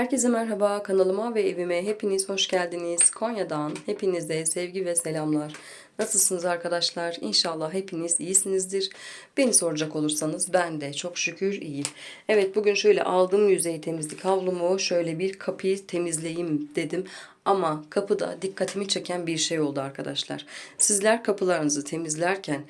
Herkese merhaba kanalıma ve evime hepiniz hoş geldiniz. Konya'dan hepinize sevgi ve selamlar. Nasılsınız arkadaşlar? İnşallah hepiniz iyisinizdir. Beni soracak olursanız ben de çok şükür iyiyim. Evet bugün şöyle aldığım yüzey temizlik havlumu şöyle bir kapıyı temizleyeyim dedim. Ama kapıda dikkatimi çeken bir şey oldu arkadaşlar. Sizler kapılarınızı temizlerken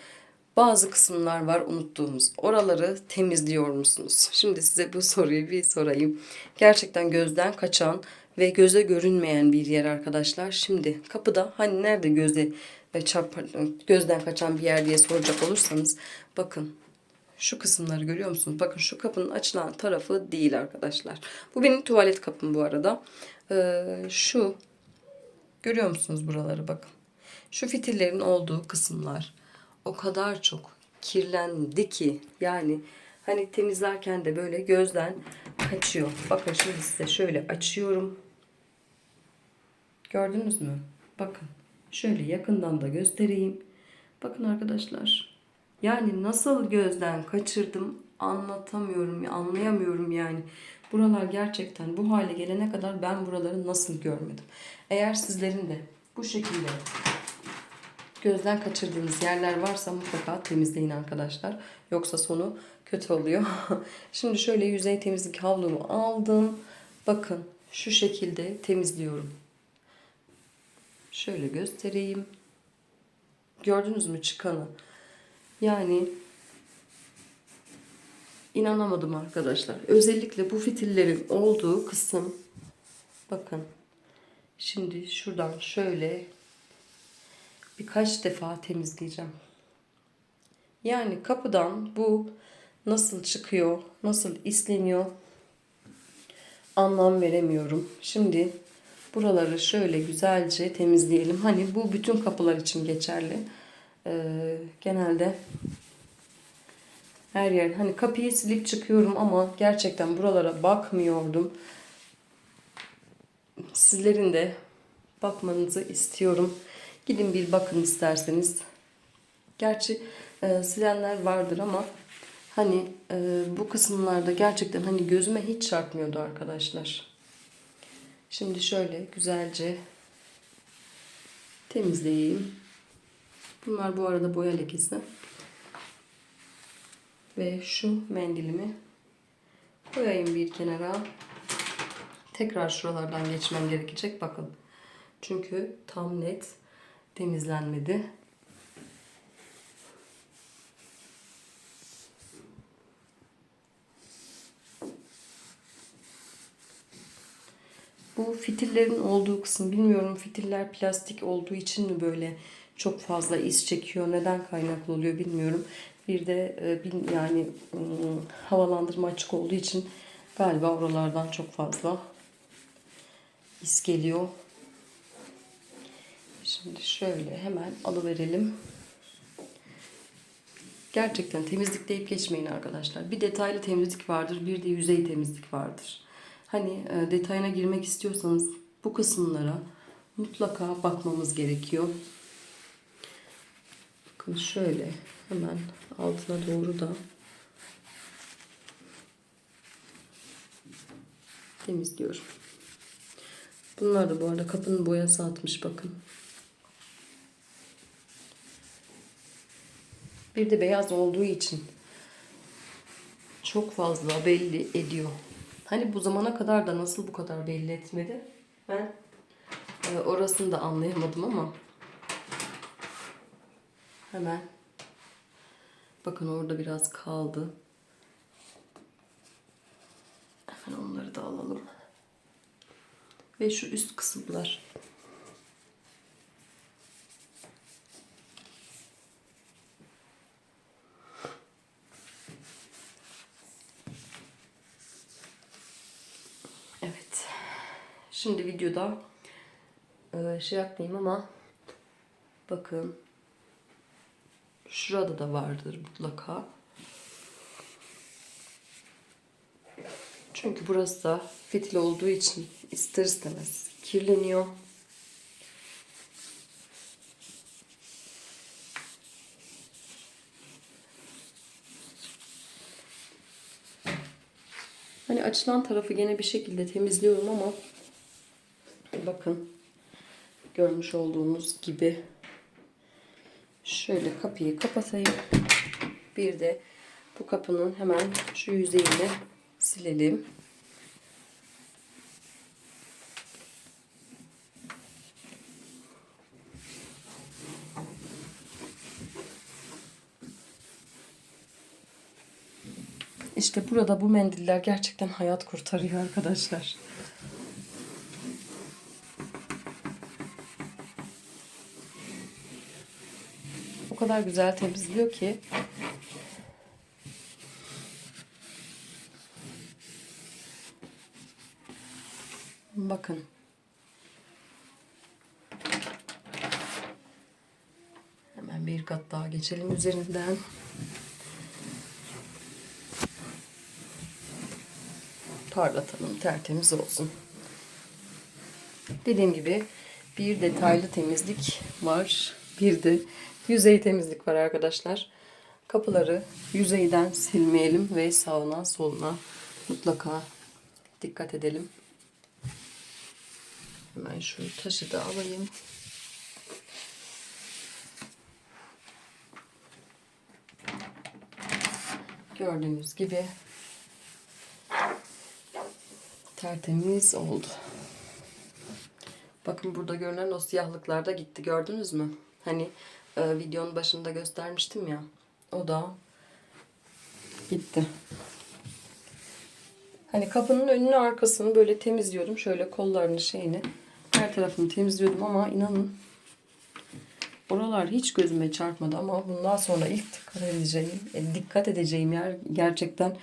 bazı kısımlar var unuttuğumuz. Oraları temizliyor musunuz? Şimdi size bu soruyu bir sorayım. Gerçekten gözden kaçan ve göze görünmeyen bir yer arkadaşlar. Şimdi kapıda hani nerede göze ve çarp gözden kaçan bir yer diye soracak olursanız bakın şu kısımları görüyor musunuz? Bakın şu kapının açılan tarafı değil arkadaşlar. Bu benim tuvalet kapım bu arada. Ee, şu görüyor musunuz buraları bakın. Şu fitillerin olduğu kısımlar o kadar çok kirlendi ki yani hani temizlerken de böyle gözden kaçıyor. Bakın şimdi size şöyle açıyorum. Gördünüz mü? Bakın. Şöyle yakından da göstereyim. Bakın arkadaşlar. Yani nasıl gözden kaçırdım anlatamıyorum, anlayamıyorum yani. Buralar gerçekten bu hale gelene kadar ben buraları nasıl görmedim. Eğer sizlerin de bu şekilde gözden kaçırdığınız yerler varsa mutlaka temizleyin arkadaşlar. Yoksa sonu kötü oluyor. Şimdi şöyle yüzey temizlik havlumu aldım. Bakın şu şekilde temizliyorum. Şöyle göstereyim. Gördünüz mü çıkanı? Yani inanamadım arkadaşlar. Özellikle bu fitillerin olduğu kısım bakın. Şimdi şuradan şöyle birkaç defa temizleyeceğim. Yani kapıdan bu nasıl çıkıyor, nasıl isleniyor anlam veremiyorum. Şimdi buraları şöyle güzelce temizleyelim. Hani bu bütün kapılar için geçerli. Ee, genelde her yer hani kapıyı silip çıkıyorum ama gerçekten buralara bakmıyordum. Sizlerin de bakmanızı istiyorum. Gidin bir bakın isterseniz. Gerçi e, silenler vardır ama hani e, bu kısımlarda gerçekten hani gözüme hiç çarpmıyordu arkadaşlar. Şimdi şöyle güzelce temizleyeyim. Bunlar bu arada boya lekesi. Ve şu mendilimi koyayım bir kenara. Tekrar şuralardan geçmem gerekecek. Bakın. Çünkü tam net temizlenmedi. Bu fitillerin olduğu kısım bilmiyorum fitiller plastik olduğu için mi böyle çok fazla iz çekiyor neden kaynaklı oluyor bilmiyorum. Bir de e, yani havalandırma açık olduğu için galiba oralardan çok fazla iz geliyor. Şimdi şöyle hemen alıverelim. Gerçekten temizlik deyip geçmeyin arkadaşlar. Bir detaylı temizlik vardır, bir de yüzey temizlik vardır. Hani e, detayına girmek istiyorsanız bu kısımlara mutlaka bakmamız gerekiyor. Bakın şöyle hemen altına doğru da temizliyorum. Bunlar da bu arada kapının boyası atmış bakın. Bir de beyaz olduğu için çok fazla belli ediyor. Hani bu zamana kadar da nasıl bu kadar belli etmedi? Ben e, orasını da anlayamadım ama hemen bakın orada biraz kaldı. Hemen onları da alalım. Ve şu üst kısımlar. Evet. Şimdi videoda e, şey yapmayayım ama bakın şurada da vardır mutlaka. Çünkü burası da fitil olduğu için ister istemez kirleniyor. Hani açılan tarafı gene bir şekilde temizliyorum ama bakın görmüş olduğunuz gibi şöyle kapıyı kapatayım. Bir de bu kapının hemen şu yüzeyini silelim. İşte burada bu mendiller gerçekten hayat kurtarıyor arkadaşlar. O kadar güzel temizliyor ki. Bakın. Hemen bir kat daha geçelim üzerinden. parlatalım, tertemiz olsun. Dediğim gibi bir detaylı temizlik var. Bir de yüzey temizlik var arkadaşlar. Kapıları yüzeyden silmeyelim ve sağına soluna mutlaka dikkat edelim. Hemen şu taşı da alayım. Gördüğünüz gibi tertemiz oldu. Bakın burada görünen o siyahlıklar da gitti. Gördünüz mü? Hani e, videonun başında göstermiştim ya. O da gitti. Hani kapının önünü arkasını böyle temizliyordum. Şöyle kollarını şeyini her tarafını temizliyordum ama inanın oralar hiç gözüme çarpmadı ama bundan sonra ilk dikkat edeceğim, e, dikkat edeceğim yer gerçekten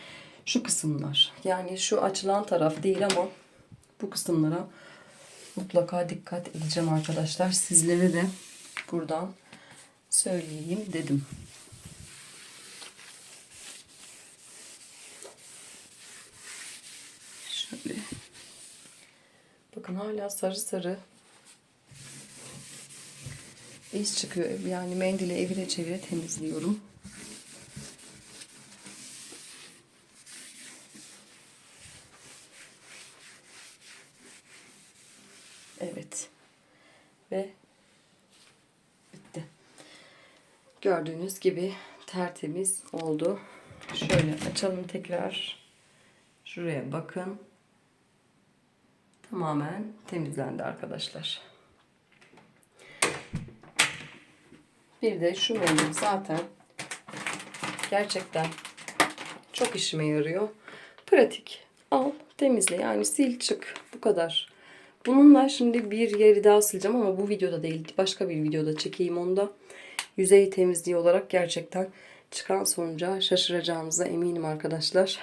şu kısımlar. Yani şu açılan taraf değil ama bu kısımlara mutlaka dikkat edeceğim arkadaşlar. Sizlere de buradan söyleyeyim dedim. Şöyle. Bakın hala sarı sarı iz çıkıyor. Yani mendili evire çevire temizliyorum. Evet. Ve Gördüğünüz gibi tertemiz oldu. Şöyle açalım tekrar. Şuraya bakın. Tamamen temizlendi arkadaşlar. Bir de şu mendil zaten gerçekten çok işime yarıyor. Pratik. Al temizle yani sil çık bu kadar. Bununla şimdi bir yeri daha sileceğim ama bu videoda değil. Başka bir videoda çekeyim onu da. Yüzey temizliği olarak gerçekten çıkan sonuca şaşıracağınıza eminim arkadaşlar.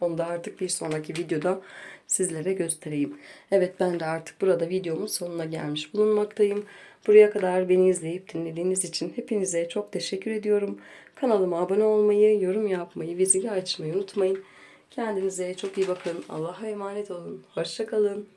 Onu da artık bir sonraki videoda sizlere göstereyim. Evet ben de artık burada videomun sonuna gelmiş bulunmaktayım. Buraya kadar beni izleyip dinlediğiniz için hepinize çok teşekkür ediyorum. Kanalıma abone olmayı, yorum yapmayı ve zili açmayı unutmayın. Kendinize çok iyi bakın. Allah'a emanet olun. Hoşçakalın.